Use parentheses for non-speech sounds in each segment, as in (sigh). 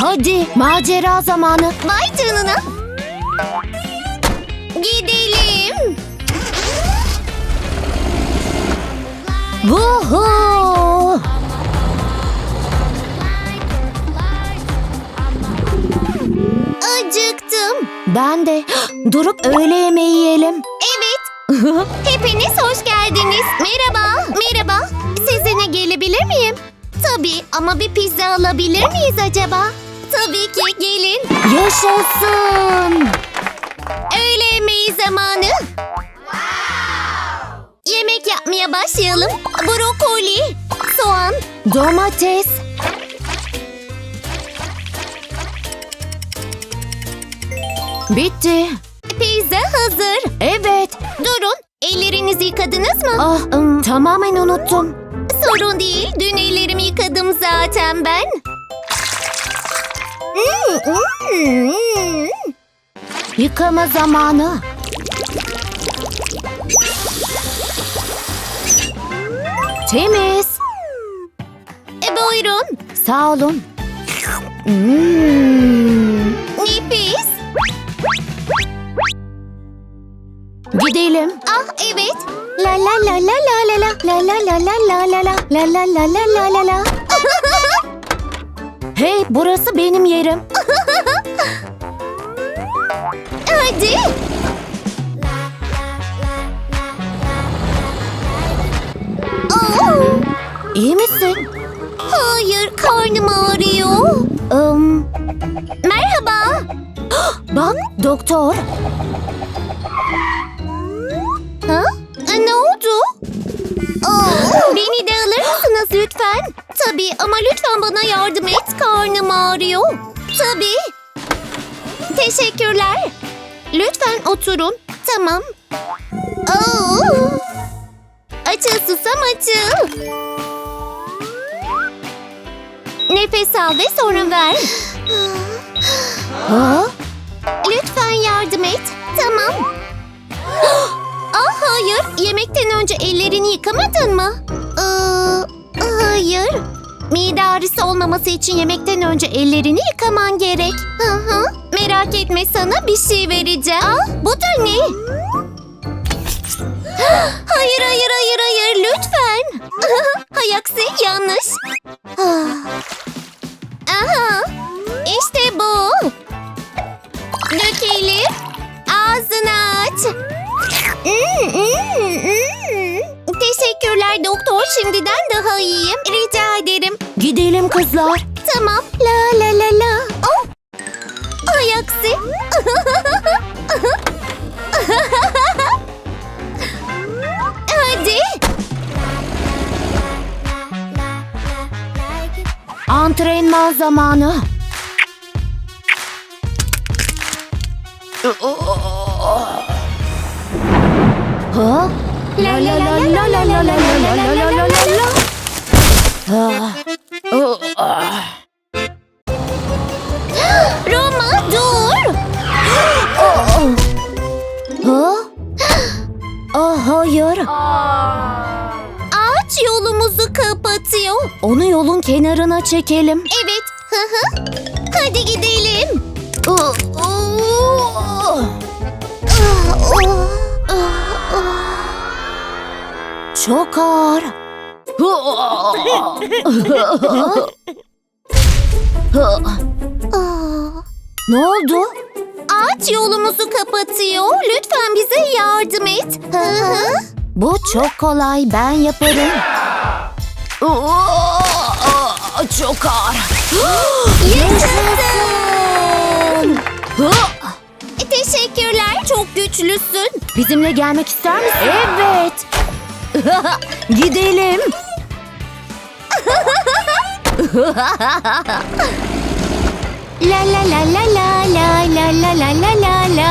Hadi macera zamanı. Vay canına. Gidelim. Vuhu! Acıktım. Ben de. Durup öğle yemeği yiyelim. Evet. Hepiniz hoş geldiniz. Merhaba. Merhaba. Sizinle gelebilir miyim? Tabii ama bir pizza alabilir miyiz acaba? Tabii ki gelin. Yaşasın. Öğle yemeği zamanı. Yemek yapmaya başlayalım. Brokoli, soğan, Domates. Bitti. pizza hazır. Evet. Durun. Ellerinizi yıkadınız mı? Ah, ım, tamamen unuttum. Sorun değil. Dün ellerimi yıkadım zaten ben. Hmm, hmm. Yıkama zamanı. Temiz. E, buyurun. Sağ olun. Hmm. Nefis. Gidelim. Ah evet. La la la la la la la la la la la la la la la la la la la la. Hey burası benim yerim. Hadi. Oh, İyi misin? hayır karnım ağrıyor. Im, Merhaba. bak doktor. Ha? E, Ne oldu? Oh, beni de alır mısınız lütfen? Tabii ama lütfen bana yardım et. Karnım ağrıyor. Tabii. Teşekkürler. Lütfen oturun. Tamam. Oh. Açıl susam açıl. Nefes al ve sonra ver. Lütfen yardım et. Tamam. Ah hayır. Yemekten önce ellerini yıkamadın mı? Ee, hayır. Mide ağrısı olmaması için yemekten önce ellerini yıkaman gerek. Hı hı. Merak etme sana bir şey vereceğim. Aa, bu da ne? Hayır hayır hayır hayır lütfen. (laughs) Hay aksi yanlış. Ah. Aha. İşte bu. Dökelim. Ağzını aç. Hmm, hmm, hmm. Teşekkürler doktor. Şimdiden daha iyiyim. Rica ederim. Gidelim kızlar. Tamam. La la la la. Oh. Ay aksi. Hadi. Antrenman zamanı. Ha? La la la la la la la la la la la la la. Roma dur. Ha? Ah hayır. Ağaç yolumuzu kapatıyor. Onu yolun kenarına çekelim. Evet. Hı hı. Hadi gidelim. Ah, ah. Çok ağır. ne oldu? Ağaç yolumuzu kapatıyor. Lütfen bize yardım et. Bu çok kolay. Ben yaparım. Çok ağır. Yaşasın. Teşekkürler. Çok güçlüsün. Bizimle gelmek ister misin? Evet. Gidelim. La la la la la la la la la la la la.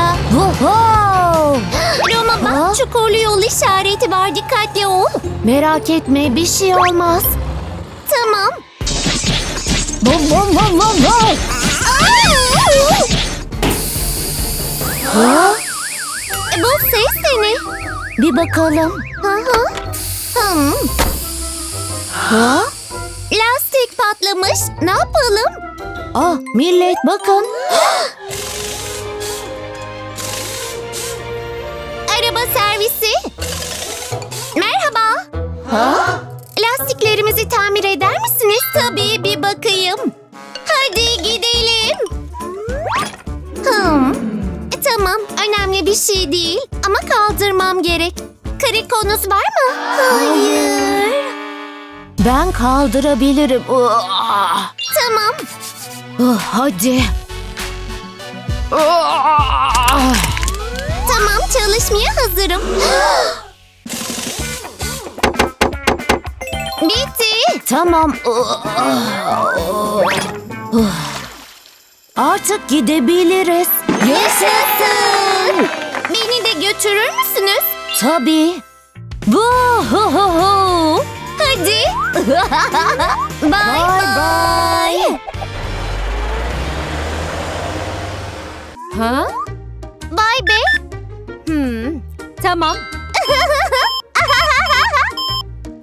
Roma Ha? bak çukurlu yol işareti var. Dikkatli ol. Merak etme bir şey olmaz. Tamam. Bom bom bom bom bom. Aa! Ha? E, Bu ses de ne? Bir bakalım. Hı hı. Hmm. Ha? Lastik patlamış. Ne yapalım? Ah millet bakın. (gasps) Araba servisi. Merhaba. Ha? Lastiklerimizi tamir eder misiniz? Tabii bir bakayım. Hadi gidelim. Hmm. e, Tamam, önemli bir şey değil ama kaldırmam gerek. Krikonuz var mı? Hayır. Ben kaldırabilirim. Ah, Tamam. ah, hadi. Ah. Tamam, çalışmaya hazırım. Bitti. Tamam. Ah. Artık gidebiliriz. Yaşasın. Beni de götürür müsünüz? Tabii. Vuhuhuhu. Hadi. (laughs) bye Bye bye. Ha? Bye be. Hmm, tamam. (laughs)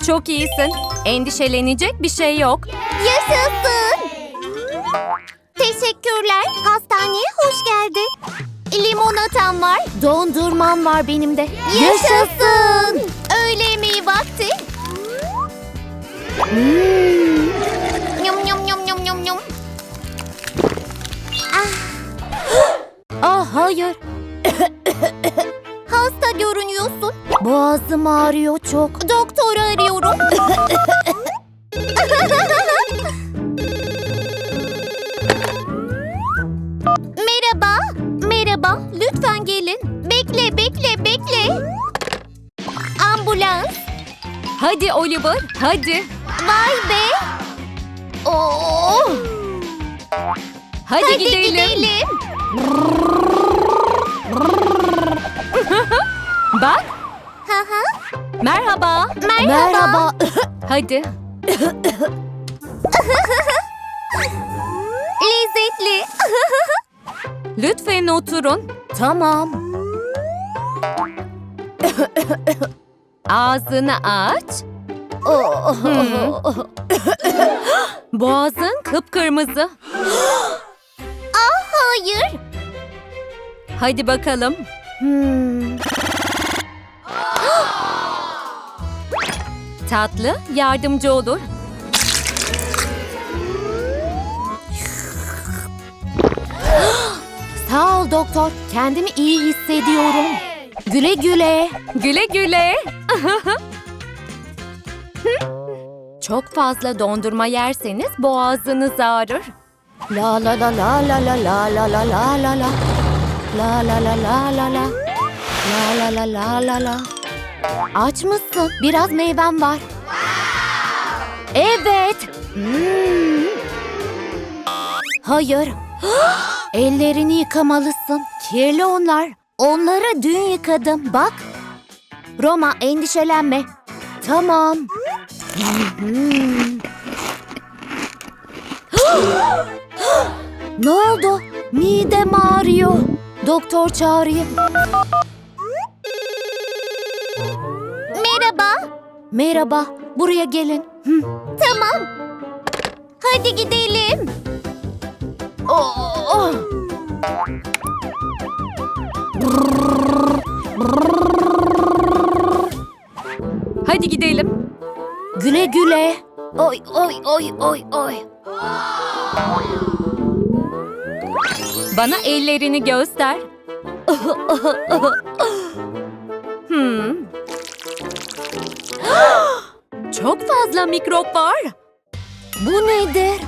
Çok iyisin. Endişelenecek bir şey yok. Yaşasın. Teşekkürler. Hastaneye hoş geldin. Limonatam var. Dondurmam var benim de. Yaşasın. Öğle yemeği vakti. Hmm. Yum yum yum yum yum yum. (gasps) Ah hayır. (coughs) Hasta görünüyorsun. Boğazım ağrıyor çok. Doktoru arıyorum. (laughs) Hadi Oliver, hadi. Vay be. Oo. Hadi, Hadi gidelim. gidelim. (laughs) Bak, hı. merhaba. Merhaba. Merhaba. (laughs) Hadi. (laughs) Lezzetli. Lütfen oturun. tamam. Ağzını aç. (laughs) Boğazın kıpkırmızı. Hayır. Hadi bakalım. Hmm. (gasps) Tatlı yardımcı olur. (gasps) Sağ ol doktor. Kendimi iyi hissediyorum. Güle güle. Güle güle. Çok fazla dondurma yerseniz boğazınız ağrır. La la la la la la la la la la la la. La la la la la la. La la la la la la. Aç mısın? Biraz meyvem var. Evet. Hmm. Hayır. Ellerini yıkamalısın. Kirli onlar. Onları dün yıkadım. Bak. Roma endişelenme. Tamam. Ne oldu? Midem ağrıyor. Doktor çağırayım. Merhaba. Merhaba, buraya gelin. Hı. Tamam. Hadi gidelim. Oh. Hadi gidelim. Güle güle. Oy oy oy oy oy. Bana ellerini göster. hmm. Çok fazla mikrop var. Bu nedir?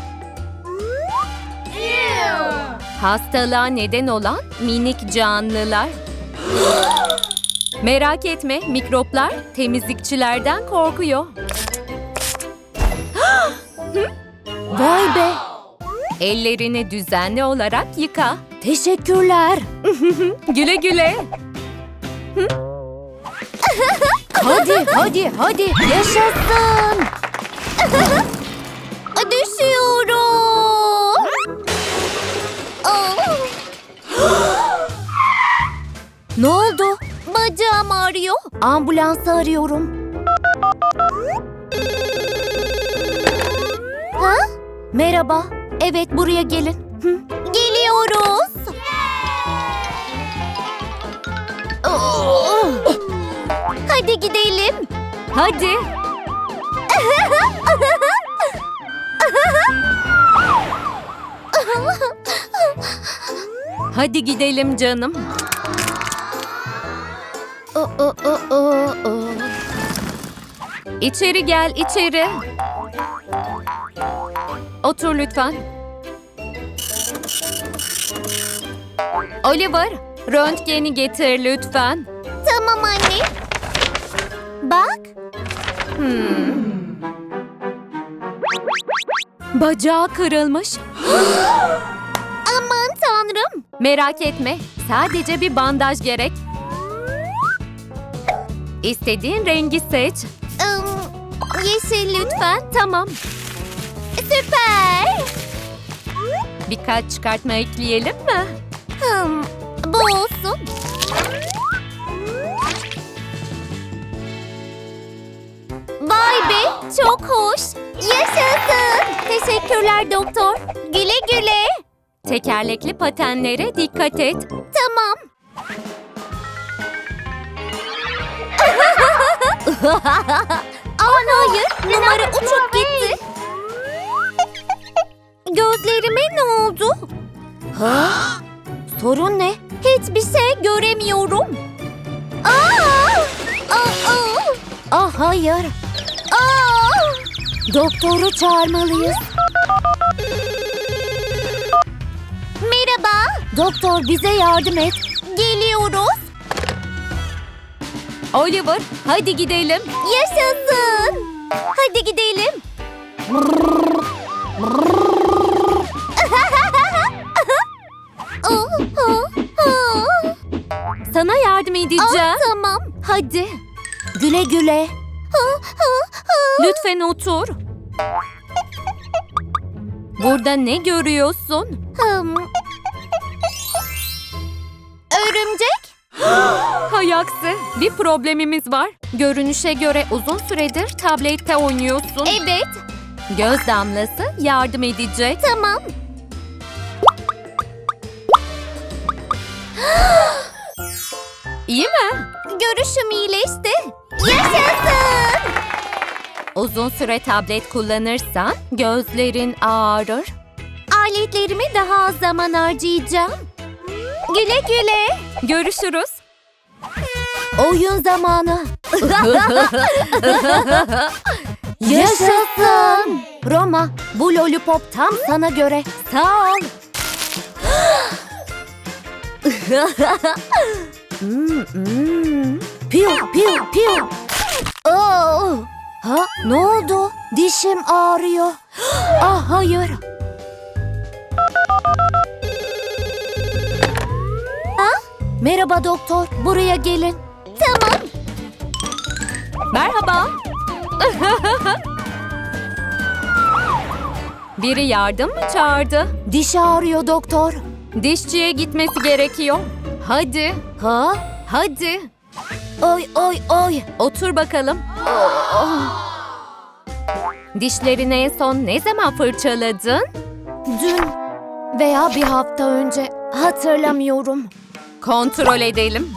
Hastalığa neden olan minik canlılar. (gasps) Merak etme, mikroplar temizlikçilerden korkuyor. (gasps) Vay be. Ellerini düzenli olarak yıka. Teşekkürler. (laughs) Güle güle. Hadi hadi hadi. Yaşasın. (laughs) bacağım ağrıyor. Ambulansı arıyorum. Ha? Merhaba. Evet buraya gelin. Hı. Geliyoruz. Oh. Hadi gidelim. Hadi. Hadi gidelim canım. O, o, o, o. İçeri gel, içeri. Otur lütfen. Oliver, röntgeni getir lütfen. Tamam anne. Bak. Bacağı kırılmış. (gasps) Aman tanrım. Merak etme, sadece bir bandaj gerek. İstediğin rengi seç. Im, yeşil lütfen. Tamam, Süper. birkaç çıkartma ekleyelim mi? Hım, bu olsun. Vay be, çok hoş. Yaşasın. Teşekkürler doktor. Güle güle. Tekerlekli patenlere dikkat et. (laughs) Aman hayır, numara uçup gitti. (laughs) Gözlerime ne oldu? Ha? Sorun ne? Hiçbir şey göremiyorum. Aa! Aa! Aa! Ah hayır. Aa! Doktoru çağırmalıyız. Merhaba, Doktor bize yardım et. geliyoruz. Oliver, hadi gidelim. Yaşasın. Hadi gidelim. Sana yardım edeceğim. Aa, tamam. Hadi, Güle güle. Lütfen otur. Burada ne görüyorsun? Örümcek? Hay aksi, bir problemimiz var. Görünüşe göre uzun süredir tablette oynuyorsun. Evet, Göz damlası yardım edecek. tamam. (gasps) İyi mi? Görüşüm iyileşti. Yaşasın. Uzun süre tablet kullanırsan gözlerin ağrır. Aletlerimi daha az zaman harcayacağım. Güle güle. Görüşürüz. Oyun zamanı. (laughs) Yaşasın. Roma, bu lollipop tam sana göre. Sağ ol. Hmm, (laughs) hmm. Piu, piu, piu. Oo. Ha, ne oldu? Dişim ağrıyor. (gasps) Ah hayır. Merhaba doktor, buraya gelin. Tamam. Merhaba. Biri yardım mı çağırdı? Diş ağrıyor doktor. Dişçiye gitmesi gerekiyor. Hadi, Ha? hadi. Oy oy oy. Otur bakalım. Dişlerini en son ne zaman fırçaladın? Dün veya bir hafta önce hatırlamıyorum. Kontrol edelim.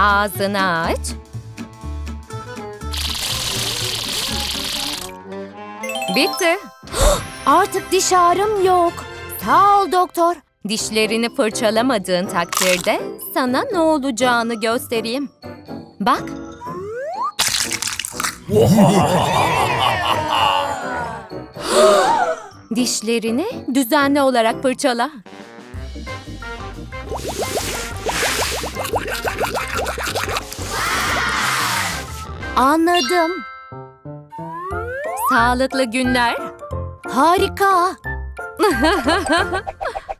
Ağzını aç. Bitti. (gasps) Artık diş ağrım yok. Sağ ol doktor. Dişlerini fırçalamadığın takdirde sana ne olacağını göstereyim. Bak. (gasps) (gasps) Dişlerini düzenli olarak fırçala. Anladım. Sağlıklı günler. Harika. (laughs)